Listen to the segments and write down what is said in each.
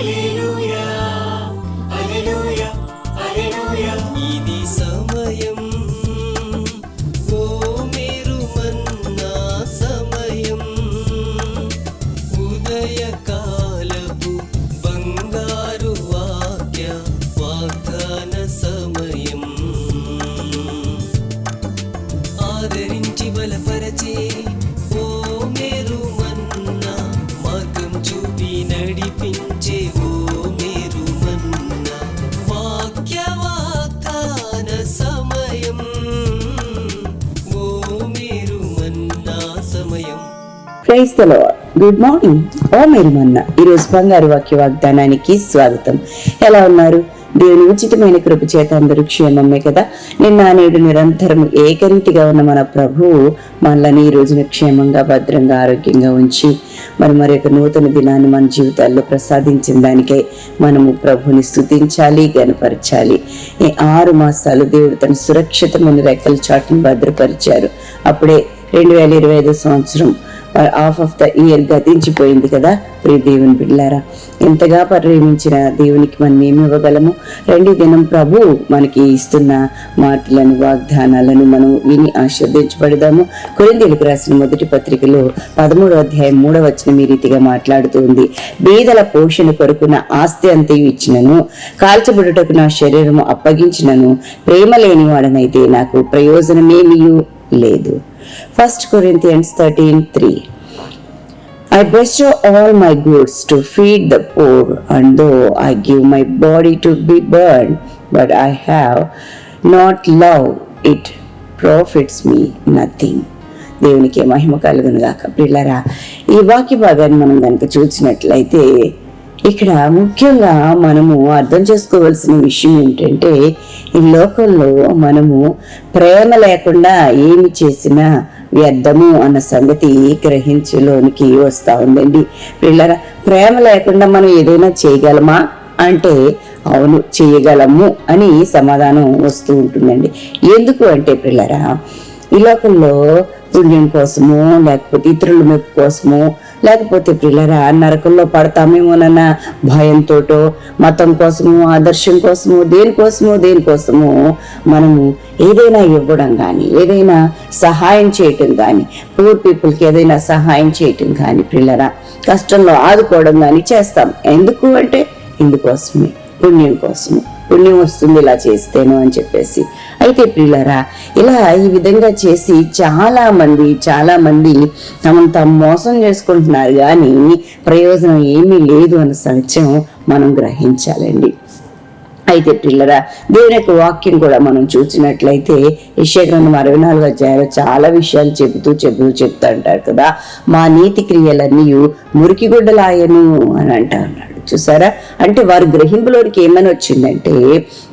ఇది praise the good morning ఓ మీరు మొన్న. ఈరోజు బంగారు వాక్య వాగ్దానానికి స్వాగతం. ఎలా ఉన్నారు? దేవుని ఉచితమైన కృప చేత అందరూ క్షేమమే కదా? నిన్న నేడు నిరంతరం ఏకరీతిగా ఉన్న మన ప్రభువు మనల్ని ఈ రోజున క్షేమంగా భద్రంగా ఆరోగ్యంగా ఉంచి మరి మరి యొక్క నూతన దినాన్ని మన జీవితాల్లో ప్రసాదించిన దానికై మనము ప్రభుని స్థుతించాలి గనపరచాలి ఈ ఆరు మాసాలు దేవుడు తన సురక్షితమైన రెక్కల చాటును భద్రపరిచారు. అప్పుడే రెండు వేల ఇరవై ఐదు సంవత్సరం హాఫ్ ఆఫ్ ద ఇయర్ గతించిపోయింది కదా ప్రియ దేవుని బిడ్డారా ఎంతగా ప్రేమించిన దేవునికి మనం ఏమి ఇవ్వగలము? రెండు దినం ప్రభు మనకి ఇస్తున్న మాటలను వాగ్దానాలను మనం విని ఆశీర్దించబడదాము కొరిందేలకు రాసిన మొదటి పత్రికలో పదమూడవ అధ్యాయం మూడవ వచనం ఈ రీతిగా మాట్లాడుతూ ఉంది. బీదల పోషణ కొరకు నా ఆస్తి అంతయు ఇచ్చినను కాల్చబడుటకు నా శరీరము అప్పగించినను ప్రేమ లేని వాడనైతే నాకు ప్రయోజనమేమియు? లేదు first Corinthians thirteen three I bestow all my goods to feed the poor, and though I give my body to be burned, but I have not love, it profits me nothing. దేవునికి మహిమ కలుగును గాక పిల్లరా ఈ వాక్య భాగాన్ని మనం కనుక చూసినట్లయితే ఇక్కడ ముఖ్యంగా మనము అర్థం చేసుకోవాల్సిన విషయం ఏంటంటే ఈ లోకంలో మనము ప్రేమ లేకుండా ఏమి చేసినా వ్యర్థము అన్న సంగతి గ్రహించులోనికి వస్తూ ఉందండి. పిల్లరా ప్రేమ లేకుండా మనం ఏదైనా చేయగలమా? అంటే అవును చేయగలము అని సమాధానం వస్తూ ఉంటుందండి. ఎందుకు అంటే పిల్లరా ఈ లోకంలో పుణ్యం కోసము లేకపోతే ఇతరుల మెప్పు కోసము లేకపోతే పిల్లరా నరకంలో పడతామేమోనన్న భయంతోటో మతం కోసము ఆదర్శం కోసము దేనికోసమో దేనికోసము మనము ఏదైనా ఇవ్వడం కానీ ఏదైనా సహాయం చేయటం కానీ పూర్ పీపుల్కి ఏదైనా సహాయం చేయటం కానీ పిల్లరా కష్టంలో ఆదుకోవడం కానీ చేస్తాం. ఎందుకు అంటే ఇందుకోసమే పుణ్యం కోసము. పుణ్యం వస్తుంది ఇలా చేస్తేను అని చెప్పేసి అయితే ప్రియులరా ఇలా ఈ విధంగా చేసి చాలా మంది చాలా మంది తమను మోసం చేసుకుంటున్నారు కానీ ప్రయోజనం ఏమీ లేదు అన్న సత్యం మనం గ్రహించాలండి. అయితే పిల్లరా దేవుని యొక్క వాక్యం కూడా మనం చూసినట్లయితే యశ్యగ్రంథం అరవై నాలుగు అధ్యాయంలో చాలా విషయాలు చెబుతూ చెబుతూ చెప్తూ అంటారు కదా మా నీతి క్రియలన్నీ మురికి గుడ్డలాయను అని అంటా ఉన్నాడు. చూసారా? అంటే వారు గ్రహింపులోనికి ఏమని వచ్చిందంటే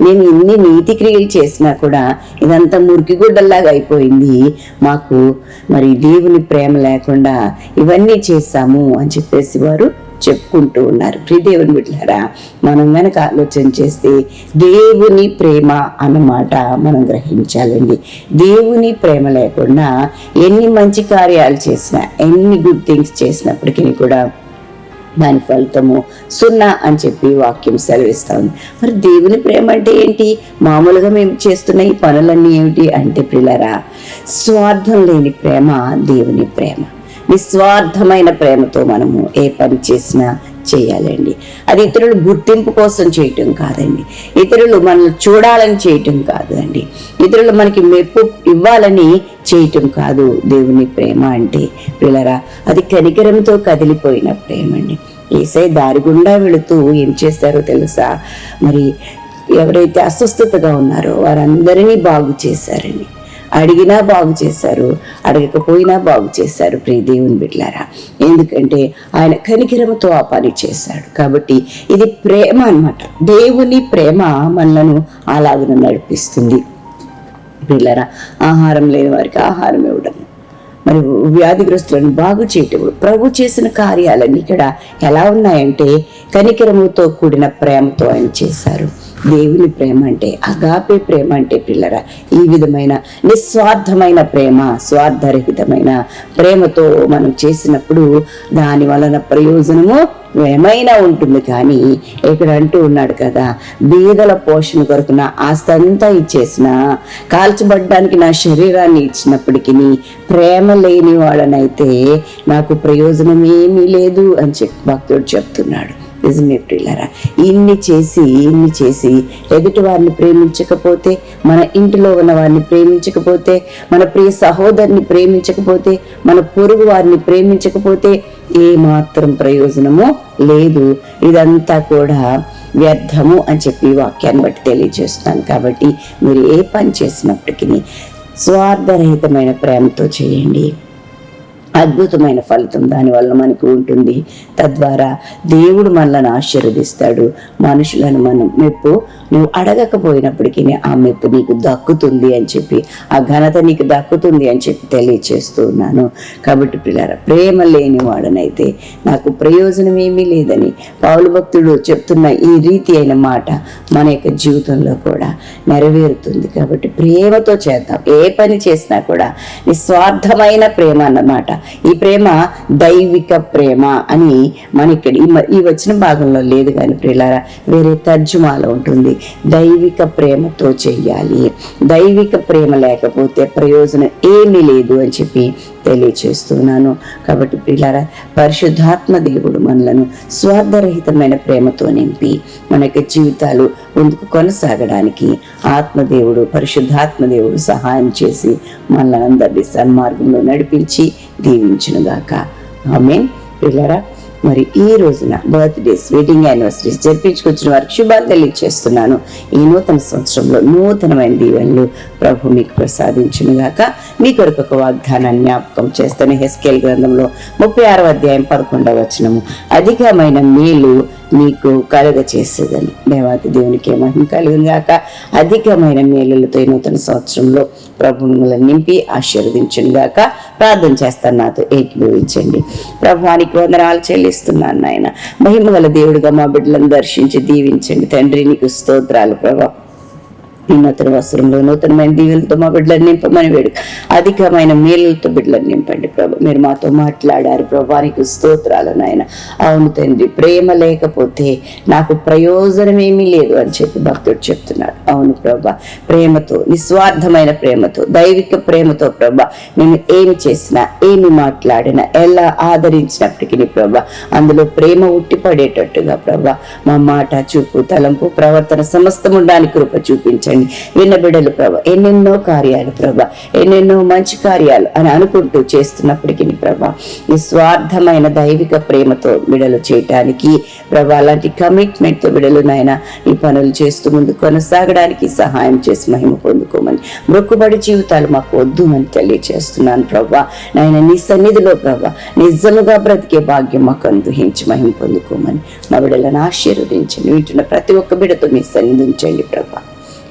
నేను ఇన్ని నీతి క్రియలు చేసినా కూడా ఇదంతా మురికి గుడ్డల్లాగా అయిపోయింది. మాకు మరి దేవుని ప్రేమ లేకుండా ఇవన్నీ చేశాము అని చెప్పేసి వారు చెప్పుకుంటూ ఉన్నారు. ప్రియదేవుని బిడ్డారా మనం కనుక ఆలోచన చేస్తే దేవుని ప్రేమ అన్నమాట మనం గ్రహించాలండి. దేవుని ప్రేమ లేకుండా ఎన్ని మంచి కార్యాలు చేసినా ఎన్ని గుడ్ థింగ్స్ చేసినప్పటికీ కూడా దాని ఫలితము సున్నా అని చెప్పి వాక్యం సెలవిస్తా ఉంది మరి దేవుని ప్రేమ అంటే ఏంటి? మామూలుగా మేము చేస్తున్న ఈ పనులన్నీ ఏమిటి అంటే పిల్లరా స్వార్థం లేని ప్రేమ దేవుని ప్రేమ. నిస్వార్థమైన ప్రేమతో మనము ఏ పని చేసినా చేయాలండి. అది ఇతరులు గుర్తింపు కోసం చేయటం కాదండి. ఇతరులు మనల్ని చూడాలని చేయటం కాదు అండి ఇతరులు మనకి మెప్పు ఇవ్వాలని చేయటం కాదు దేవుని ప్రేమ అంటే. పిల్లరా అది కనికరంతో కదిలిపోయిన ప్రేమ అండి ఏసై దారి గుండా వెళుతూ ఏం చేస్తారో తెలుసా? మరి ఎవరైతే అస్వస్థతగా ఉన్నారో వారందరినీ బాగు చేశారండి. అడిగినా బాగు చేశారు. అడగకపోయినా బాగు చేశారు. ప్రియ దేవుని బిడ్లారా ఎందుకంటే ఆయన కనికిరమతో ఆ పని చేశాడు. కాబట్టి ఇది ప్రేమ అన్నమాట. దేవుని ప్రేమ మనలను అలాగను నడిపిస్తుంది. పిల్లరా ఆహారం లేని వారికి ఆహారం ఇవ్వడం మరి వ్యాధిగ్రస్తులను బాగు చేయటం ప్రభు చేసిన కార్యాలన్నీ ఇక్కడ ఎలా ఉన్నాయంటే కనికిరముతో కూడిన ప్రేమతో ఆయన చేశారు. దేవుని ప్రేమ అంటే అగాపే ప్రేమ అంటే పిల్లరా ఈ విధమైన నిస్వార్థమైన ప్రేమ స్వార్థరహితమైన ప్రేమతో మనం చేసినప్పుడు దాని వలన ప్రయోజనము ఏమైనా ఉంటుంది. కానీ ఇక్కడ అంటూ ఉన్నాడు కదా బీదల పోషణ కొరకు నా ఆస్తి అంతా ఇచ్చేసిన కాల్చబడ్డానికి నా శరీరాన్ని ఇచ్చినప్పటికీ ప్రేమ లేని వాళ్ళనైతే నాకు ప్రయోజనం ఏమీ లేదు అని చెప్పి భక్తుడు చెప్తున్నాడు. నిజమే ప్రియులరా. ఇన్ని చేసి ఇన్ని చేసి ఎదుటి వారిని ప్రేమించకపోతే మన ఇంటిలో ఉన్న వారిని ప్రేమించకపోతే మన ప్రియ సహోదరిని ప్రేమించకపోతే మన పొరుగు వారిని ప్రేమించకపోతే ఏ మాత్రం ప్రయోజనము లేదు. ఇదంతా కూడా వ్యర్థము అని చెప్పి వాక్యాన్ని బట్టి తెలియజేస్తాను కాబట్టి మీరు ఏ పని చేసినప్పటికీ స్వార్థరహితమైన ప్రేమతో చేయండి. అద్భుతమైన ఫలితం దానివల్ల మనకు ఉంటుంది. తద్వారా దేవుడు మనల్ని ఆశీర్వదిస్తాడు. మనుషులను మనం మెప్పు నువ్వు అడగకపోయినప్పటికీ ఆ మెప్పు నీకు దక్కుతుంది అని చెప్పి ఆ ఘనత నీకు దక్కుతుంది అని చెప్పి తెలియచేస్తూ ఉన్నాను. కాబట్టి పిల్లల ప్రేమ లేని వాడనైతే నాకు ప్రయోజనం ఏమీ లేదని పౌలు భక్తుడు చెప్తున్న ఈ రీతి అయిన మాట మన యొక్క జీవితంలో కూడా నెరవేరుతుంది. కాబట్టి ప్రేమతో చేద్దాం. ఏ పని చేసినా కూడా నిస్వార్థమైన ప్రేమ అన్నమాట. ఈ ప్రేమ దైవిక ప్రేమ అని మన ఇక్కడ ఈ వచ్చిన భాగంలో లేదు కానీ ప్రియులారా వేరే తర్జుమాలో ఉంటుంది. దైవిక ప్రేమతో చెయ్యాలి. దైవిక ప్రేమ లేకపోతే ప్రయోజనం ఏమీ లేదు అని చెప్పి తెలియచేస్తున్నాను. కాబట్టి ప్రియులారా పరిశుద్ధాత్మ దేవుడు మనలను స్వార్థరహితమైన ప్రేమతో నింపి మన యొక్క జీవితాలు ముందుకు కొనసాగడానికి ఆత్మదేవుడు పరిశుద్ధాత్మ దేవుడు సహాయం చేసి మనల్ని అందరినీ సన్మార్గంలో నడిపించి దీవించునుగాక. ఆమెన్. పిల్లరా మరి ఈ రోజున బర్త్డేస్ వెడ్డింగ్ యానివర్సరీస్ జరిపించుకొచ్చిన వారికి శుభాలు తెలియజేస్తున్నాను ఈ నూతన సంవత్సరంలో నూతనమైన దీవెనలు ప్రభు మీకు ప్రసాదించునుగాక. మీ కొరకు ఒక వాగ్దానాన్ని జ్ఞాపకం చేస్తాను హెస్కేల్ గ్రంథంలో ముప్పై ఆరవ అధ్యాయం పదకొండవ వచనము. అధికమైన మేలు మీకు కలుగ చేసేదని దేవాతి దేవునికి మహిమ కలుగును గాక అధికమైన మేలులతో నూతన సంవత్సరంలో ప్రభు మిమ్మల్ని నింపి ఆశీర్వదించును గాక ప్రార్థన చేస్తాను నాతో ఏకీభవించండి. ప్రభానికి వందనాలు చెల్లిస్తున్నాను నాయన. మహిమగల దేవుడిగా మా బిడ్డలను దర్శించి దీవించండి. తండ్రి నీకు స్తోత్రాలు ప్రభా. ఈ నూతన వస్త్రంలో నూతనమైన దీవులతో మా బిడ్డలను నింపమని వేడు అధికమైన మేలులతో బిడ్డలను నింపండి ప్రభు. మీరు మాతో మాట్లాడారు ప్రభానికి స్తోత్రాలు నాయన. అవును తండ్రి ప్రేమ లేకపోతే నాకు ప్రయోజనం ఏమీ లేదు అని చెప్పి భక్తుడు చెప్తున్నాడు. అవును ప్రభా. ప్రేమతో నిస్వార్థమైన ప్రేమతో దైవిక ప్రేమతో ప్రభా నేను ఏమి చేసినా ఏమి మాట్లాడినా ఎలా ఆదరించినప్పటికీ ప్రభా అందులో ప్రేమ ఉట్టిపడేటట్టుగా ప్రభా మా మాట చూపు తలంపు ప్రవర్తన సమస్తం ఉండడానికి కృప చూపించండి. విన్న బిడ్డలు ప్రభ. ఎన్నెన్నో కార్యాలు ప్రభా. ఎన్నెన్నో మంచి కార్యాలు అని అనుకుంటూ చేస్తున్నప్పటికీ ప్రభా నిస్వార్థమైన దైవిక ప్రేమతో బిడలు చేయటానికి ప్రభ అలాంటి కమిట్మెంట్తో బిడలు నాయన ఈ పనులు చేస్తూ ముందు కొనసాగడానికి సహాయం చేసి మహిమ పొందుకోమని మొక్కుబడి జీవితాలు మాకు వద్దు అని తెలియజేస్తున్నాను ప్రభా. నాయన నీ సన్నిధిలో ప్రభా నిజముగా బ్రతికే భాగ్యం మాకు అనుగ్రహించి మహిమ పొందుకోమని మా బిడ్డలను ఆశీర్వదించండి. వింటున్న ప్రతి ఒక్క బిడ్డతో మీ సన్నిధించండి ప్రభా.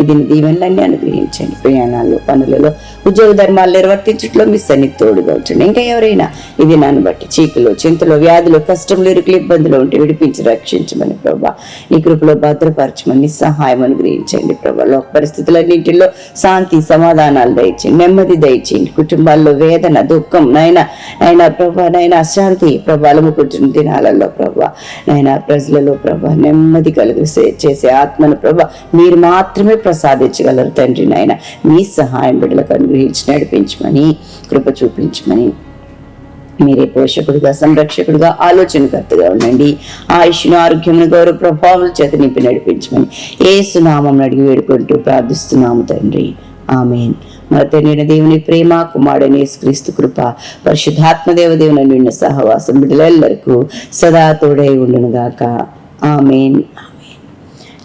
ఇది దీవెనలన్నీ అనుగ్రహించండి. ప్రయాణాల్లో పనులలో ఉద్యోగ ధర్మాలు నిర్వర్తించట్లో మీ సన్ని తోడుగా ఉంచండి ఇంకా ఎవరైనా ఇది నన్ను బట్టి చీకులు చింతలు వ్యాధులు కష్టంలో ఇరుకులు ఇబ్బందులు ఉంటే విడిపించి రక్షించమని ప్రభా. నీ కృపలో భద్రపరచమని సహాయం అనుగ్రహించండి ప్రభా. లోక పరిస్థితులన్నింటిలో శాంతి సమాధానాలు దయచేయండి. నెమ్మది దయచేయండి. కుటుంబాల్లో వేదన దుఃఖం నాయన నాయన ప్రభా నాయన అశాంతి ప్రభాలము కూర్చున్న దినాలలో ప్రభా. నాయన ప్రజలలో ప్రభా నెమ్మది కలుగు చేసే ఆత్మను ప్రభా మీరు మాత్రమే ప్రసాదించగలరు తండ్రి నాయన. మీ సహాయం బిడ్డలకు అనుగ్రహించి నడిపించమని కృప చూపించమని మీరే పోషకుడుగా సంరక్షకుడుగా ఆలోచనకర్తగా ఉండండి. ఆయుష్ను ఆరోగ్యమును గౌరవ ప్రభావం చేత నింపి నడిపించమని ఏ సునామం అడిగి వేడుకుంటూ ప్రార్థిస్తున్నాము తండ్రి. ఆమెన్. మన తండ్రిన దేవుని ప్రేమ కుమారుడని క్రీస్తు కృప పరిశుద్ధాత్మ దేవదేవుని నిన్న సహవాసం బిడ్డలెల్లరికూ సదా తోడై ఉండునుగాక. ఆమెన్.